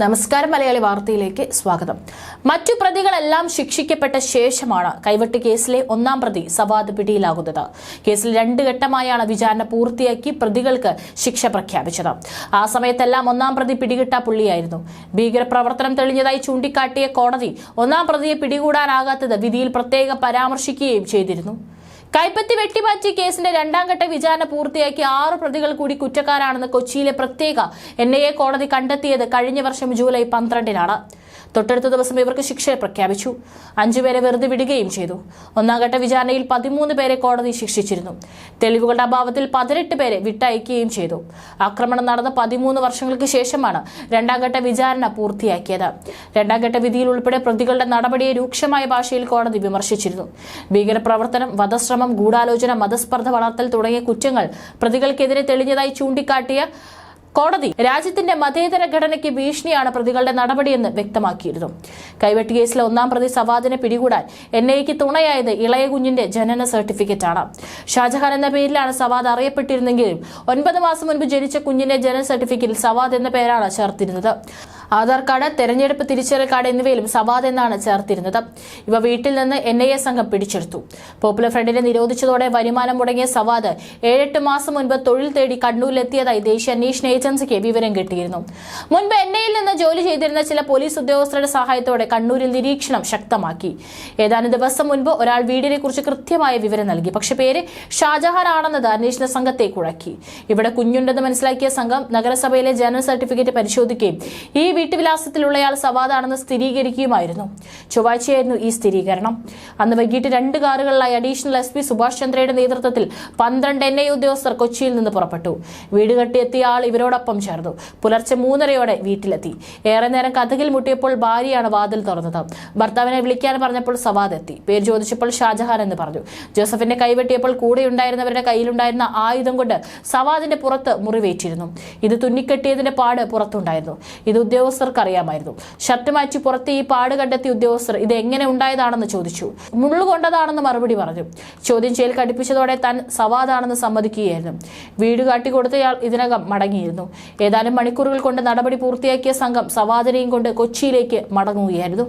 നമസ്കാരം മലയാളി വാർത്തയിലേക്ക് സ്വാഗതം. മറ്റു പ്രതികളെല്ലാം ശിക്ഷിക്കപ്പെട്ട ശേഷമാണ് കൈവെട്ട് കേസിലെ ഒന്നാം പ്രതി സവാദ് പിടിയിലാകുന്നത്. കേസിൽ രണ്ട് ഘട്ടമായാണ് വിചാരണ പൂർത്തിയാക്കി പ്രതികൾക്ക് ശിക്ഷ പ്രഖ്യാപിച്ചത്. ആ സമയത്തെല്ലാം ഒന്നാം പ്രതി പിടികിട്ട പുള്ളിയായിരുന്നു. ഭീകരപ്രവർത്തനം തെളിഞ്ഞതായി ചൂണ്ടിക്കാട്ടിയ കോടതി ഒന്നാം പ്രതിയെ പിടികൂടാനാകാത്തത് വിധിയിൽ പ്രത്യേക പരാമർശിക്കുകയും ചെയ്തിരുന്നു. കൈപ്പത്തി വെട്ടിമാറ്റി കേസിന്റെ രണ്ടാം ഘട്ട വിചാരണ പൂർത്തിയാക്കി ആറ് പ്രതികൾ കൂടി കുറ്റക്കാരാണെന്ന് കൊച്ചിയിലെ പ്രത്യേക എൻ കോടതി കണ്ടെത്തിയത് കഴിഞ്ഞ വർഷം ജൂലൈ പന്ത്രണ്ടിനാണ്. തൊട്ടടുത്ത ദിവസം ഇവർക്ക് ശിക്ഷ പ്രഖ്യാപിച്ചു. അഞ്ചുപേരെ വെറുതെ വിടുകയും ചെയ്തു. ഒന്നാംഘട്ട വിചാരണയിൽ പതിമൂന്ന് പേരെ കോടതി ശിക്ഷിച്ചിരുന്നു. തെളിവുകളുടെ അഭാവത്തിൽ പതിനെട്ട് പേരെ വിട്ടയക്കുകയും ചെയ്തു. ആക്രമണം നടന്ന പതിമൂന്ന് വർഷങ്ങൾക്ക് ശേഷമാണ് രണ്ടാംഘട്ട വിചാരണ പൂർത്തിയാക്കിയത്. രണ്ടാംഘട്ട വിധിയിൽ ഉൾപ്പെടെ പ്രതികളുടെ നടപടിയെ രൂക്ഷമായ ഭാഷയിൽ കോടതി വിമർശിച്ചിരുന്നു. ഭീകരപ്രവർത്തനം വധശ്രമം ഗൂഢാലോചന മതസ്പർദ്ധ വളർത്തൽ തുടങ്ങിയ കുറ്റങ്ങൾ പ്രതികൾക്കെതിരെ തെളിഞ്ഞതായി ചൂണ്ടിക്കാട്ടിയ കോടതി രാജ്യത്തിന്റെ മതേതര ഘടനയ്ക്ക് ഭീഷണിയാണ് പ്രതികളുടെ നടപടിയെന്ന് വ്യക്തമാക്കിയിരുന്നു. കൈവെട്ട് കേസിലെ ഒന്നാം പ്രതി സവാദിനെ പിടികൂടാൻ എൻ ഐക്ക് തുണയായത് ഇളയ കുഞ്ഞിന്റെ ജനന സർട്ടിഫിക്കറ്റാണ് ഷാജഹാൻ എന്ന പേരിലാണ് സവാദ് അറിയപ്പെട്ടിരുന്നെങ്കിലും ഒൻപത് മാസം മുൻപ് ജനിച്ച കുഞ്ഞിന്റെ ജനന സർട്ടിഫിക്കറ്റിൽ സവാദ് എന്ന പേരാണ് ചേർത്തിരുന്നത്. ആധാർ കാർഡ് തെരഞ്ഞെടുപ്പ് തിരിച്ചറിയൽ കാർഡ് എന്നിവയിലും സവാദ് എന്നാണ് ചേർത്തിരുന്നത്. ഇവ വീട്ടിൽ നിന്ന് എൻ ഐ എ സംഘം പിടിച്ചെടുത്തു. പോപ്പുലർ ഫ്രണ്ടിനെ നിരോധിച്ചതോടെ വരുമാനം മുടങ്ങിയ സവാദ് ഏഴെട്ട് മാസം മുൻപ് തൊഴിൽ തേടി കണ്ണൂരിലെത്തിയതായി ദേശീയ അന്വേഷണ ഏജൻസിക്ക് വിവരം കിട്ടിയിരുന്നു. മുൻപ് എൻ ഐയിൽ നിന്ന് ജോലി ചെയ്തിരുന്ന ചില പോലീസ് ഉദ്യോഗസ്ഥരുടെ സഹായത്തോടെ കണ്ണൂരിൽ നിരീക്ഷണം ശക്തമാക്കി. ഏതാനും ദിവസം മുൻപ് ഒരാൾ വീടിനെ കുറിച്ച് കൃത്യമായ വിവരം നൽകി. പക്ഷേ പേര് ഷാജഹാൻ ആണെന്നത് അന്വേഷണ സംഘത്തെ കുഴക്കി. ഇവിടെ കുഞ്ഞുണ്ടെന്ന് മനസ്സിലാക്കിയ സംഘം നഗരസഭയിലെ ജനറൽ സർട്ടിഫിക്കറ്റ് പരിശോധിക്കുകയും ഈ വീട്ടുവിലാസത്തിലുള്ളയാൾ സവാദാണെന്ന് സ്ഥിരീകരിക്കുകയുമായിരുന്നു. ചൊവ്വാഴ്ചയായിരുന്നു ഈ സ്ഥിരീകരണം. അന്ന് വൈകിട്ട് രണ്ട് കാറുകളിലായി അഡീഷണൽ എസ് പി സുഭാഷ് ചന്ദ്രയുടെ നേതൃത്വത്തിൽ പന്ത്രണ്ട് എൻ ഐ ഉദ്യോഗസ്ഥർ കൊച്ചിയിൽ നിന്ന് പുറപ്പെട്ടു. വീട് കെട്ടിയെത്തിയ ആൾ ഇവരോടൊപ്പം ചേർന്നു. പുലർച്ചെ മൂന്നരയോടെ വീട്ടിലെത്തി. ഏറെ നേരം കഥകിൽ മുട്ടിയപ്പോൾ ഭാര്യയാണ് വാതിൽ തുറന്നത്. ഭർത്താവിനെ വിളിക്കാൻ പറഞ്ഞപ്പോൾ സവാദ് എത്തി. പേര് ചോദിച്ചപ്പോൾ ഷാജഹാൻ എന്ന് പറഞ്ഞു. ജോസഫിന്റെ കൈവെട്ടിയപ്പോൾ കൂടെയുണ്ടായിരുന്നവരുടെ കയ്യിലുണ്ടായിരുന്ന ആയുധം കൊണ്ട് സവാദിന്റെ പുറത്ത് മുറിവേറ്റിരുന്നു. ഇത് തുന്നിക്കെട്ടിയതിന്റെ പാട് പുറത്തുണ്ടായിരുന്നു. ഇത് ഉദ്യോഗസ്ഥർക്ക് അറിയാമായിരുന്നു ഷർട്ട് മാറ്റി പുറത്ത് ഈ പാട് കണ്ടെത്തിയ ഉദ്യോഗസ്ഥർ ഇത് എങ്ങനെ ഉണ്ടായതാണെന്ന് ചോദിച്ചു. മുള്ളുകൊണ്ടതാണെന്ന് മറുപടി പറഞ്ഞു. ചോദ്യം ചെയ്യൽ കടുപ്പിച്ചതോടെ താൻ സവാദാണെന്ന് സമ്മതിക്കുകയായിരുന്നു. വീട് കാട്ടിക്കൊടുത്തയാൾ ഇതിനകം മടങ്ങിയിരുന്നു. ഏതാനും മണിക്കൂറുകൾ കൊണ്ട് നടപടി പൂർത്തിയാക്കിയ സംഘം സവാദനെയും കൊണ്ട് കൊച്ചിയിലേക്ക് മടങ്ങുകയായിരുന്നു.